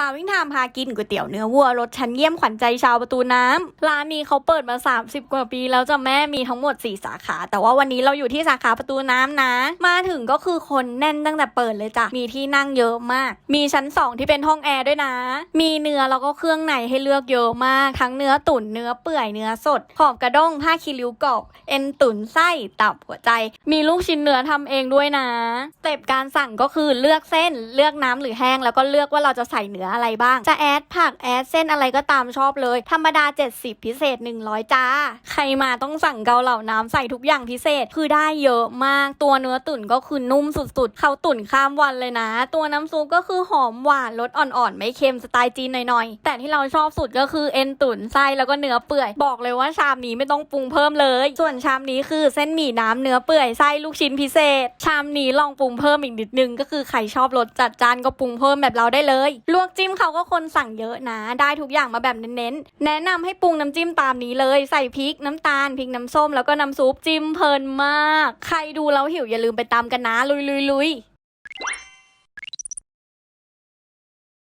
ตาวิ่งทามพากินก๋วยเตี๋ยวเนื้อวัวรสชั้นเยี่ยมขวัญใจชาวประตูน้ำร้านนี้เขาเปิดมา 30 กว่าปีแล้วจ้ะแม่มีทั้งหมด 4 สาขา แต่ว่าวันนี้เราอยู่ที่สาขาประตูน้ำนะ มาถึงก็คือคนแน่นตั้งแต่เปิดเลยจ้ะมีที่นั่งเยอะมาก มีชั้น 2 ที่เป็นห้องแอร์ด้วยนะ มีเนื้อแล้วก็เครื่องในให้เลือกเยอะมาก ทั้งเนื้อตุ๋นเนื้อเปื่อยเนื้อสดขอบกระด้งผ้าคีริ้วกรอบเอ็นตุ๋นไส้ตับหัวใจ มีลูกชิ้นเนื้อทำเองด้วยนะสเต็ปการสั่งก็คือเลือกเส้นเลือกน้ำหรือแห้งแล้วก็เลือกว่าเราจะใส่เนื้ออะไรบ้าง จะแอดผักแอดเส้นอะไรก็ตามชอบเลย ธรรมดา 70 พิเศษ 100 จ้า ใครมาต้องสั่งเกาเหล่าน้ำใส่ทุกอย่างพิเศษคือได้เยอะมากตัวเนื้อตุ๋นก็คือนุ่มสุดๆ เขาตุ๋นข้ามวันเลยนะ ตัวน้ำซุปก็คือหอมหวานรสอ่อนๆ ไม่เค็มสไตล์จีนหน่อยๆ แต่ที่เราชอบสุดก็คือเอ็นตุ๋นไส้แล้วก็เนื้อเปื่อย บอกเลยว่าชามนี้ไม่ต้องปรุงเพิ่มเลย ส่วนชามนี้คือเส้นหมี่น้ำเนื้อเปื่อยไส้ลูกชิ้นพิเศษ ชามนี้ลองปรุงเพิ่มอีกนิดนึงก็คือใครชอบรสจัดจานก็ปรุงเพิ่มแบบเราได้เลย ลวกจิ้มเขาก็คนสั่งเยอะนะ ได้ทุกอย่างมาแบบเน้นๆ แนะนำให้ปรุงน้ำจิ้มตามนี้เลย ใส่พริกน้ำตาลพริกน้ำส้มแล้วก็น้ำซุปจิ้มเพลินมาก ใครดูแล้วหิวอย่าลืมไปตามกันนะลุยๆๆ